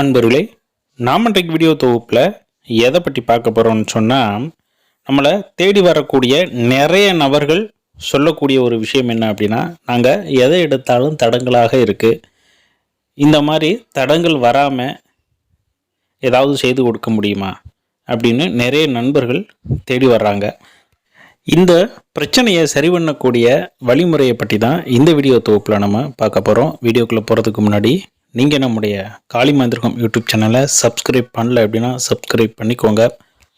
அன்பர்களே நாம் இன்றைக்கு வீடியோ தொகுப்பில் எதை பற்றி பார்க்க போகிறோம்னு சொன்னால் நம்மளை தேடி வரக்கூடிய நிறைய நபர்கள் சொல்லக்கூடிய ஒரு விஷயம் என்ன அப்படின்னா நாங்கள் எதை எடுத்தாலும் தடங்களாக இருக்குது இந்த மாதிரி தடங்கள் வராமல் ஏதாவது செய்து கொடுக்க முடியுமா அப்படின்னு நிறைய நண்பர்கள் தேடி வர்றாங்க. இந்த பிரச்சனையை சரி பண்ணக்கூடிய வழிமுறையை பற்றி தான் இந்த வீடியோ தொகுப்பில் நம்ம பார்க்க போகிறோம் வீடியோக்குள்ளே போகிறதுக்கு முன்னாடி நீங்கள் நம்முடைய காளி மந்திரகம் யூடியூப் சேனலை சப்ஸ்கிரைப் பண்ணல அப்படின்னா சப்ஸ்கிரைப் பண்ணிக்கோங்க.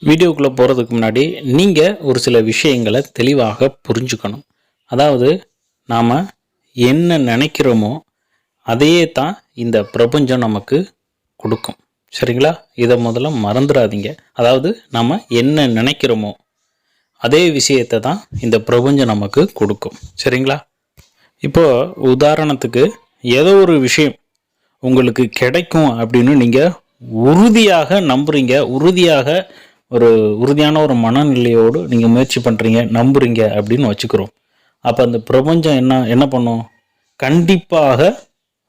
வீடியோக்குள்ளே போகிறதுக்கு முன்னாடி நீங்கள் ஒரு சில விஷயங்களை தெளிவாக புரிஞ்சுக்கணும். அதாவது நாம் என்ன நினைக்கிறோமோ அதையே தான் இந்த பிரபஞ்சம் நமக்கு கொடுக்கும். சரிங்களா? இதை முதல்ல மறந்துடாதீங்க. அதாவது நம்ம என்ன நினைக்கிறோமோ அதே விஷயத்தை தான் இந்த பிரபஞ்சம் நமக்கு கொடுக்கும். சரிங்களா? இப்போது உதாரணத்துக்கு ஏதோ ஒரு விஷயம். உங்களுக்கு கிடைக்கும் அப்படின்னு நீங்கள் உறுதியாக நம்புறீங்க. உறுதியாக ஒரு உறுதியான ஒரு மனநிலையோடு நீங்கள் முயற்சி பண்ணுறீங்க நம்புறீங்க அப்படின்னு வச்சுக்கிறோம். அப்போ அந்த பிரபஞ்சம் என்ன என்ன பண்ணும்? கண்டிப்பாக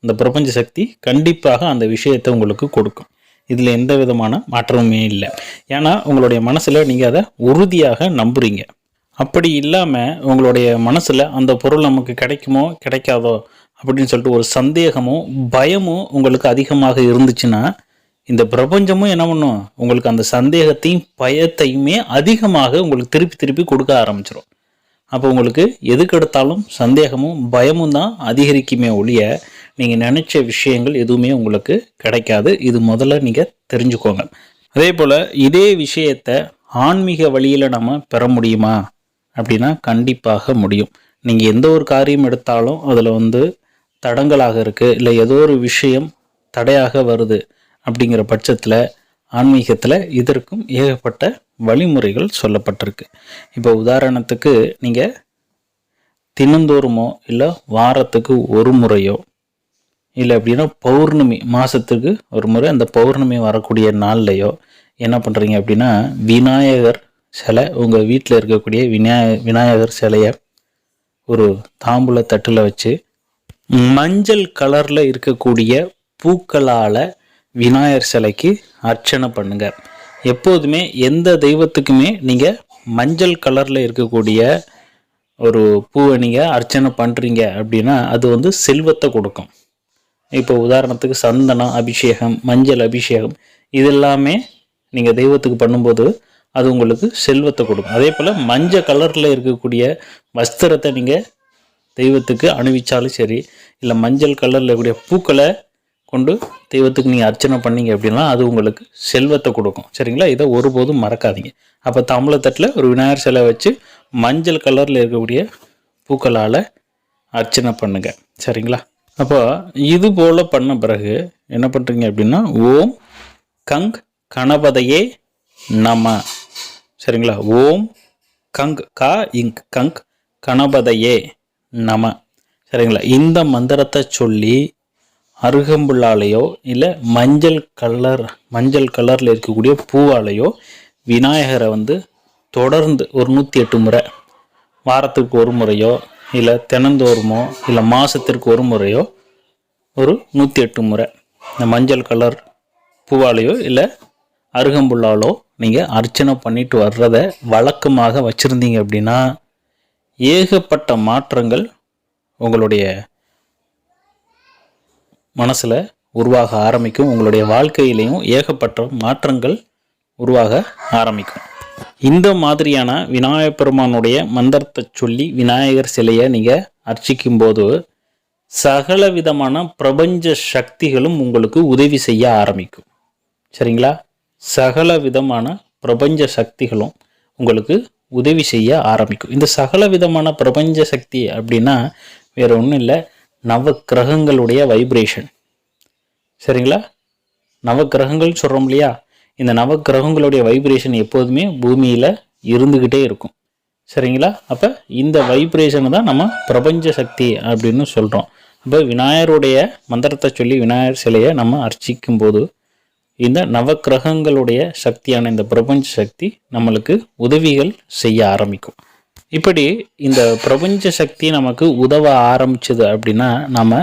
அந்த பிரபஞ்ச சக்தி கண்டிப்பாக அந்த விஷயத்தை உங்களுக்கு கொடுக்கும். இதில் எந்த விதமான மாற்றமுமே இல்லை. ஏன்னா உங்களுடைய மனசில் நீங்கள் அதை உறுதியாக நம்புறீங்க. அப்படி இல்லாமல் உங்களுடைய மனசில் அந்த பொருள் நமக்கு கிடைக்குமோ கிடைக்காதோ அப்படின்னு சொல்லிட்டு ஒரு சந்தேகமும் பயமும் உங்களுக்கு அதிகமாக இருந்துச்சுன்னா இந்த பிரபஞ்சமும் என்ன பண்ணும்? உங்களுக்கு அந்த சந்தேகத்தையும் பயத்தையுமே அதிகமாக உங்களுக்கு திருப்பி திருப்பி கொடுக்க ஆரம்பிச்சிடும் அப்போ உங்களுக்கு எதுக்கு எடுத்தாலும் சந்தேகமும் பயமும் தான் அதிகரிக்குமே ஒழிய நீங்கள் நினச்ச விஷயங்கள் எதுவுமே உங்களுக்கு கிடைக்காது. இது முதல்ல நீங்கள் தெரிஞ்சுக்கோங்க. அதே போல் இதே விஷயத்தை ஆன்மீக வழியில் நம்ம பெற முடியுமா? அப்படின்னா கண்டிப்பாக முடியும். நீங்கள் எந்த ஒரு காரியம் எடுத்தாலும் அதில் வந்து தடங்களாக இருக்குது இல்லை ஏதோ ஒரு விஷயம் தடையாக வருது அப்படிங்கிற பட்சத்தில் ஆன்மீகத்தில் இதற்கும் ஏகப்பட்ட வழிமுறைகள் சொல்லப்பட்டிருக்கு. இப்போ உதாரணத்துக்கு நீங்கள் தினந்தோறுமோ இல்லை வாரத்துக்கு ஒரு முறையோ இல்லை அப்படின்னா பௌர்ணமி மாதத்துக்கு ஒரு முறை அந்த பௌர்ணமி வரக்கூடிய நாள்லையோ என்ன பண்ணுறீங்க அப்படின்னா விநாயகர் சிலை உங்கள் வீட்டில் இருக்கக்கூடிய விநாய விநாயகர் சிலையை ஒரு தாம்பூல தட்டில் வச்சு மஞ்சள் கலரில் இருக்கக்கூடிய பூக்களால் விநாயகர் சிலைக்கு அர்ச்சனை பண்ணுங்க. எப்போதுமே எந்த தெய்வத்துக்குமே நீங்கள் மஞ்சள் கலரில் இருக்கக்கூடிய ஒரு பூவை நீங்கள் அர்ச்சனை பண்ணுறீங்க அப்படின்னா அது வந்து செல்வத்தை கொடுக்கும். இப்போ உதாரணத்துக்கு சந்தனம் அபிஷேகம் மஞ்சள் அபிஷேகம் இது எல்லாமே நீங்கள் தெய்வத்துக்கு பண்ணும்போது அது உங்களுக்கு செல்வத்தை கொடுக்கும். அதே போல் மஞ்சள் கலரில் இருக்கக்கூடிய வஸ்திரத்தை நீங்கள் தெய்வத்துக்கு அணிவிச்சாலும் சரி இல்லை மஞ்சள் கலரில் இருக்கக்கூடிய பூக்களை கொண்டு தெய்வத்துக்கு நீங்கள் அர்ச்சனை பண்ணீங்க அப்படின்னா அது உங்களுக்கு செல்வத்தை கொடுக்கும். சரிங்களா? இதை ஒருபோதும் மறக்காதீங்க. அப்போ தமிழத்தட்டில் ஒரு விநாயகர் சிலை வச்சு மஞ்சள் கலரில் இருக்கக்கூடிய பூக்களால் அர்ச்சனை பண்ணுங்கள் சரிங்களா? அப்போ இது போல் பண்ண பிறகு என்ன பண்ணுறீங்க அப்படின்னா ஓம் கங் கணபதையே நம. சரிங்களா? ஓம் கங் கா இங் கங் கணபதையே. நம. சரிங்களா? இந்த மந்திரத்தை சொல்லி அருகம்புல்லாலேயோ இல்லை மஞ்சள் கலர் மஞ்சள் கலரில் இருக்கக்கூடிய பூவாலேயோ விநாயகரை வந்து தொடர்ந்து ஒரு நூற்றி எட்டு முறை வாரத்துக்கு ஒரு முறையோ இல்லை தினந்தோறுமோ இல்லை மாதத்திற்கு ஒரு முறையோ ஒரு நூற்றி எட்டு முறை இந்த மஞ்சள் கலர் பூவாலேயோ இல்லை அருகம்புல்லாலோ நீங்கள் அர்ச்சனை பண்ணிட்டு வர்றதை வழக்கமாக வச்சுருந்தீங்க அப்படின்னா ஏகப்பட்ட மாற்றங்கள் உங்களுடைய மனசில் உருவாக ஆரம்பிக்கும். உங்களுடைய வாழ்க்கையிலையும் ஏகப்பட்ட மாற்றங்கள் உருவாக ஆரம்பிக்கும். இந்த மாதிரியான விநாயகப் பெருமானுடைய மந்திரத்தை சொல்லி விநாயகர் சிலையை நீங்கள் அர்ச்சிக்கும் போது சகல விதமான பிரபஞ்ச சக்திகளும் உங்களுக்கு உதவி செய்ய ஆரம்பிக்கும். சரிங்களா? சகல விதமான பிரபஞ்ச சக்திகளும் உங்களுக்கு உதவி செய்ய ஆரம்பிக்கும். இந்த சகல விதமான பிரபஞ்ச சக்தி அப்படின்னா வேற ஒன்றும் இல்லை. நவ கிரகங்களுடைய வைப்ரேஷன் சரிங்களா? நவக்கிரகங்கள் சொல்கிறோம் இல்லையா? இந்த நவக்கிரகங்களுடைய வைப்ரேஷன் எப்போதுமே பூமியில் இருந்துக்கிட்டே இருக்கும். சரிங்களா? அப்போ இந்த வைப்ரேஷனை தான் நம்ம பிரபஞ்ச சக்தி அப்படின்னு சொல்கிறோம் அப்போ விநாயகருடைய மந்திரத்தை சொல்லி விநாயகர் சிலையை நம்ம அர்ச்சிக்கும் போது இந்த நவக்கிரகங்களுடைய சக்தியான இந்த பிரபஞ்ச சக்தி நம்மளுக்கு உதவிகள் செய்ய ஆரம்பிக்கும். இப்படி இந்த பிரபஞ்ச சக்தி நமக்கு உதவ ஆரம்பிச்சது அப்படின்னா நம்ம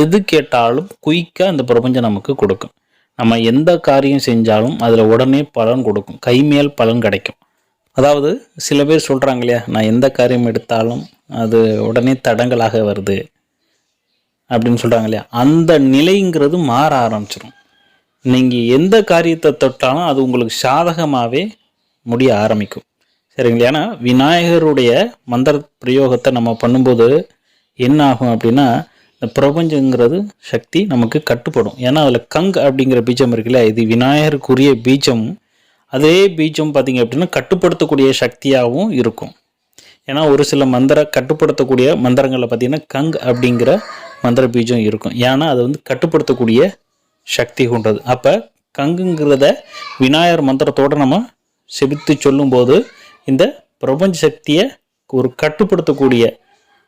எது கேட்டாலும் குயிக்காக இந்த பிரபஞ்சம் நமக்கு கொடுக்கும். நம்ம எந்த காரியம் செஞ்சாலும் அதில் உடனே பலன் கொடுக்கும். கைமேல் பலன் கிடைக்கும். அதாவது சில பேர் சொல்கிறாங்க இல்லையா நான் எந்த காரியம் எடுத்தாலும் அது உடனே தடங்கலாக வருது அப்படின்னு சொல்கிறாங்க இல்லையா அந்த நிலைங்கிறது மாற ஆரம்பிச்சிடும் நீங்கள் எந்த காரியத்தை தொட்டாலும் அது உங்களுக்கு சாதகமாகவே முடிய ஆரம்பிக்கும். சரிங்களா? ஏன்னா விநாயகருடைய மந்திர பிரயோகத்தை நம்ம பண்ணும்போது என்ன ஆகும் அப்படின்னா இந்த பிரபஞ்சங்கிறது சக்தி நமக்கு கட்டுப்படும். ஏன்னா அதில் கங் அப்படிங்கிற பீஜம் இருக்குல்ல இது விநாயகருக்குரிய பீஜம். அதே பீஜம் பார்த்தீங்க அப்படின்னா கட்டுப்படுத்தக்கூடிய சக்தியாகவும் இருக்கும். ஏன்னா ஒரு சில மந்திர கட்டுப்படுத்தக்கூடிய மந்திரங்களில் பார்த்தீங்கன்னா கங் அப்படிங்கிற மந்திர பீஜம் இருக்கும். ஏன்னா அது வந்து கட்டுப்படுத்தக்கூடிய சக்தி கொண்டது. அப்போ கங்குங்கிறத விநாயகர் மந்திரத்தோடு நம்ம செபித்து சொல்லும்போது இந்த பிரபஞ்ச சக்தியை ஒரு கட்டுப்படுத்தக்கூடிய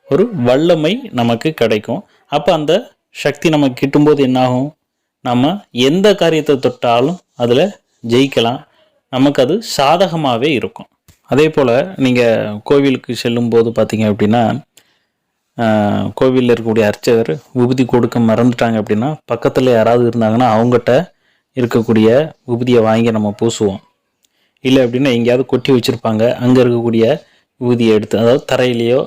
ஒரு வல்லமை நமக்கு கிடைக்கும். அப்போ அந்த சக்தி நமக்கு கிட்டும்போது என்னாகும்? நம்ம எந்த காரியத்தை தொட்டாலும் அதில் ஜெயிக்கலாம். நமக்கு அது சாதகமாகவே இருக்கும். அதே போல் நீங்கள் கோவிலுக்கு செல்லும்போது பார்த்தீங்க அப்படின்னா கோவிலில் இருக்கக்கூடிய அர்ச்சகர் விபூதி கொடுக்க மறந்துட்டாங்க அப்படின்னா பக்கத்தில் யாராவது இருந்தாங்கன்னா அவங்ககிட்ட இருக்கக்கூடிய விபூதியை வாங்கி நம்ம பூசுவோம். இல்லை அப்படின்னா எங்கேயாவது கொட்டி வச்சுருப்பாங்க. அங்கே இருக்கக்கூடிய விபூதியை எடுத்து அதாவது தரையிலையோ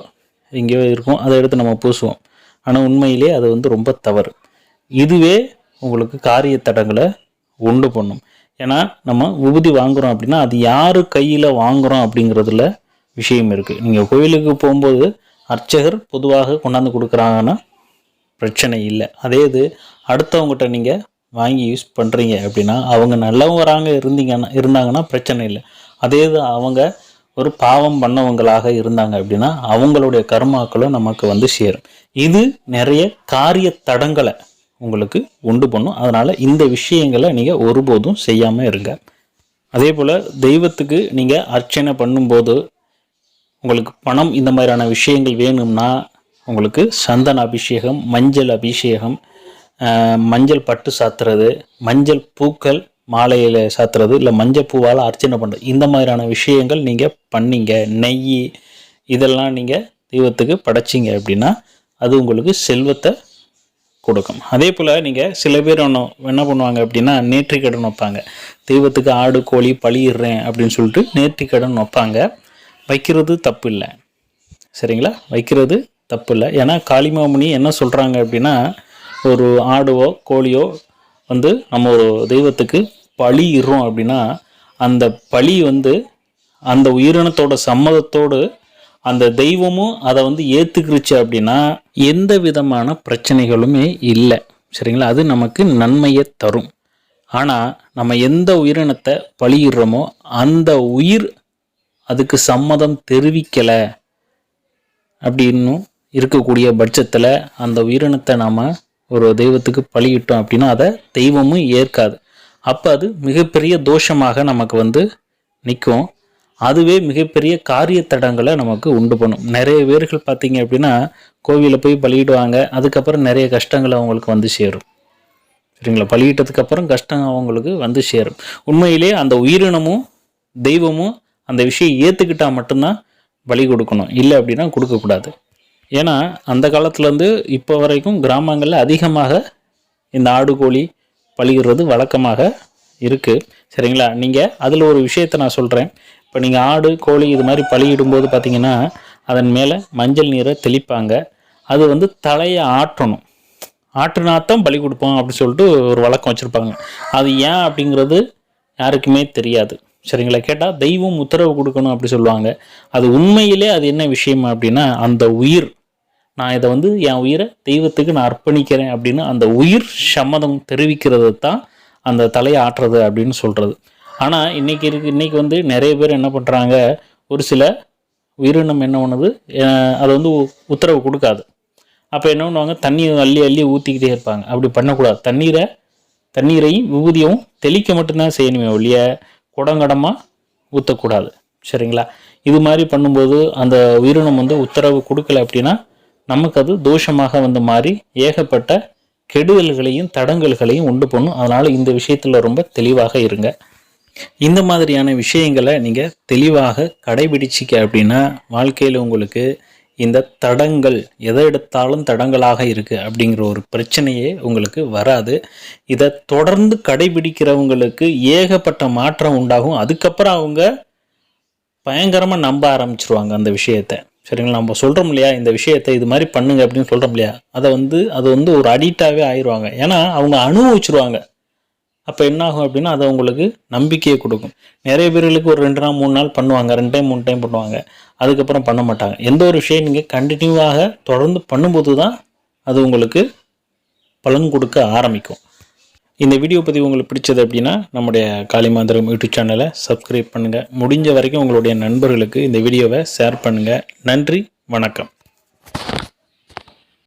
எங்கேயோ இருக்கும் அதை எடுத்து நம்ம பூசுவோம். ஆனால் உண்மையிலே அது வந்து ரொம்ப தவறு. இதுவே உங்களுக்கு காரிய தடங்களை உண்டு பண்ணும். ஏன்னா நம்ம விபூதி வாங்குறோம் அப்படின்னா அது யார் கையில் வாங்குறோம் அப்படிங்கிறதுல விஷயம் இருக்குது நீங்கள் கோயிலுக்கு போகும்போது அர்ச்சகர் பொதுவாக கொண்டாந்து கொடுக்குறாங்கன்னா பிரச்சனை இல்லை. அதே இது அடுத்தவங்ககிட்ட நீங்கள் வாங்கி யூஸ் பண்ணுறீங்க அப்படின்னா அவங்க நல்லவங்கிறாங்க இருந்தீங்கன்னா இருந்தாங்கன்னா பிரச்சனை இல்லை. அதே இது அவங்க ஒரு பாவம் பண்ணவங்களாக இருந்தாங்க அப்படின்னா அவங்களுடைய கர்மாக்களும் நமக்கு வந்து சேரும். இது நிறைய காரிய தடங்களை உங்களுக்கு உண்டு பண்ணும். அதனால் இந்த விஷயங்களை நீங்கள் ஒருபோதும் செய்யாமல் இருங்க. அதே போல் தெய்வத்துக்கு நீங்கள் அர்ச்சனை பண்ணும்போது உங்களுக்கு பணம் இந்த மாதிரியான விஷயங்கள் வேணும்னா உங்களுக்கு சந்தன அபிஷேகம் மஞ்சள் அபிஷேகம் மஞ்சள் பட்டு சாத்துறது மஞ்சள் பூக்கள் மாலையில் சாத்துறது இல்லை மஞ்சள் பூவால் அர்ச்சனை பண்ணுறது இந்த மாதிரியான விஷயங்கள் நீங்கள் பண்ணீங்க. நெய் இதெல்லாம் நீங்கள் தெய்வத்துக்கு படைச்சிங்க அப்படின்னா அது உங்களுக்கு செல்வத்தை கொடுக்கும். அதே போல் நீங்கள் சில பேர் ஒன்று என்ன பண்ணுவாங்க அப்படின்னா நேர்த்திக்கடன் வைப்பாங்க. தெய்வத்துக்கு ஆடு கோழி பழியிடுறேன் அப்படின்னு சொல்லிட்டு நேர்த்திக்கடன் வைப்பாங்க. வைக்கிறது தப்பு இல்லை சரிங்களா? வைக்கிறது தப்பு இல்லை ஏன்னா காளிமாமுனி என்ன சொல்கிறாங்க அப்படின்னா ஒரு ஆடுவோ கோழியோ வந்து நம்ம ஒரு தெய்வத்துக்கு பழியிடுறோம் அப்படின்னா அந்த பழி வந்து அந்த உயிரினத்தோட சம்மதத்தோடு அந்த தெய்வமும் அதை வந்து ஏற்றுக்கிருச்சு அப்படின்னா எந்த விதமான பிரச்சனைகளுமே இல்லை. சரிங்களா? அது நமக்கு நன்மையை தரும். ஆனால் நம்ம எந்த உயிரினத்தை பழியிடுறோமோ அந்த உயிர் அதுக்கு சம்மதம் தெரிவிக்கலை அப்படின்னும் இருக்கக்கூடிய பட்சத்தில் அந்த உயிரினத்தை நாம் ஒரு தெய்வத்துக்கு பழியிட்டோம் அப்படின்னா அதை தெய்வமும் ஏற்காது. அப்போ அது மிகப்பெரிய தோஷமாக நமக்கு வந்து நிற்கும் அதுவே மிகப்பெரிய காரிய தடங்களை நமக்கு உண்டு பண்ணும். நிறைய பேர்கள் பார்த்தீங்க அப்படின்னா கோவிலில் போய் பலியிடுவாங்க அதுக்கப்புறம் நிறைய கஷ்டங்கள் அவங்களுக்கு வந்து சேரும். சரிங்களா? பழகிட்டதுக்கப்புறம் கஷ்டம் அவங்களுக்கு வந்து சேரும். உண்மையிலே அந்த உயிரினமும் தெய்வமும் அந்த விஷயம் ஏற்றுக்கிட்டால் மட்டும்தான் பலி கொடுக்கணும். இல்லை அப்படின்னா கொடுக்கக்கூடாது. ஏன்னா அந்த காலத்துலேருந்து இப்போ வரைக்கும் கிராமங்களில் அதிகமாக இந்த ஆடு கோழி பழிகிறது வழக்கமாக இருக்குது சரிங்களா? நீங்கள் அதில் ஒரு விஷயத்தை நான் சொல்கிறேன் இப்போ நீங்கள் ஆடு கோழி இது மாதிரி பழியிடும்போது பார்த்தீங்கன்னா அதன் மேலே மஞ்சள் நீரை தெளிப்பாங்க. அது வந்து தலையை ஆட்டணும் ஆட்டுனாத்தான் பலி கொடுப்போம் அப்படின்னு சொல்லிட்டு ஒரு வழக்கம் வச்சுருப்பாங்க. அது ஏன் அப்படிங்கிறது யாருக்குமே தெரியாது. சரிங்களா? கேட்டால் தெய்வம் உத்தரவு கொடுக்கணும் அப்படி சொல்லுவாங்க. அது உண்மையிலே அது என்ன விஷயம் அப்படின்னா அந்த உயிர். நான் இதை வந்து என் உயிரை தெய்வத்துக்கு நான் அர்ப்பணிக்கிறேன் அப்படின்னு அந்த உயிர் சம்மதம் தெரிவிக்கிறது தான் அந்த தலையை ஆட்டுறது அப்படின்னு சொல்கிறது ஆனால் இன்னைக்கு இருக்கு இன்றைக்கி வந்து நிறைய பேர் என்ன பண்ணுறாங்க ஒரு சில உயிரினம் என்ன பண்ணுது அது அதை வந்து உ- உத்தரவு கொடுக்காது. அப்போ என்ன பண்ணுவாங்க தண்ணியை அள்ளி அள்ளி ஊற்றிக்கிட்டே இருப்பாங்க. அப்படி பண்ணக்கூடாது. தண்ணீரை தண்ணீரையும் விபூதியும் தெளிக்க மட்டும்தான் செய்யணுமே ஒழிய குடங்கடமாக ஊற்றக்கூடாது சரிங்களா? இது மாதிரி பண்ணும்போது அந்த உயிரினம் வந்து உத்தரவு கொடுக்கல அப்படின்னா நமக்கு அது தோஷமாக வந்து மாறி ஏகப்பட்ட கெடுதல்களையும் தடங்கல்களையும் உண்டு பண்ணும். அதனால் இந்த விஷயத்தில் ரொம்ப தெளிவாக இருங்க. இந்த மாதிரியான விஷயங்களை நீங்கள் தெளிவாக கடைபிடிச்சிக்க அப்படின்னா வாழ்க்கையில் உங்களுக்கு இந்த தடங்கள் எதை எடுத்தாலும் தடங்களாக இருக்குது அப்படிங்கிற ஒரு பிரச்சனையே உங்களுக்கு வராது. இதை தொடர்ந்து கடைபிடிக்கிறவங்களுக்கு ஏகப்பட்ட மாற்றம் உண்டாகும். அதுக்கப்புறம் அவங்க பயங்கரமாக நம்ப ஆரம்பிச்சிருவாங்க அந்த விஷயத்தை. சரிங்களா? நம்ம சொல்கிறோம் இல்லையா? இந்த விஷயத்தை இது மாதிரி பண்ணுங்க அப்படின்னு சொல்கிறோம் இல்லையா? அதை வந்து அது வந்து ஒரு அடிக்டாகவே ஆயிடுவாங்க. ஏன்னா அவங்க அனுபவிச்சிருவாங்க. அப்போ என்ன ஆகும் அப்படின்னா அது அவங்களுக்கு நம்பிக்கையை கொடுக்கும். நிறைய பேர்களுக்கு ஒரு ரெண்டு நாள் மூணு நாள் பண்ணுவாங்க. ரெண்டு டைம் மூணு டைம் பண்ணுவாங்க. அதுக்கப்புறம் பண்ண மாட்டாங்க. எந்த ஒரு விஷயம் நீங்கள் கண்டினியூவாக தொடர்ந்து பண்ணும்போது தான் அது உங்களுக்கு பலன் கொடுக்க ஆரம்பிக்கும். இந்த வீடியோ பதிவு உங்களுக்கு பிடிச்சது அப்படின்னா நம்முடைய காளிமாந்திரம் யூடியூப் சேனலை சப்ஸ்கிரைப் பண்ணுங்கள் முடிஞ்ச வரைக்கும் உங்களுடைய நண்பர்களுக்கு இந்த வீடியோவை ஷேர் பண்ணுங்கள் நன்றி வணக்கம்.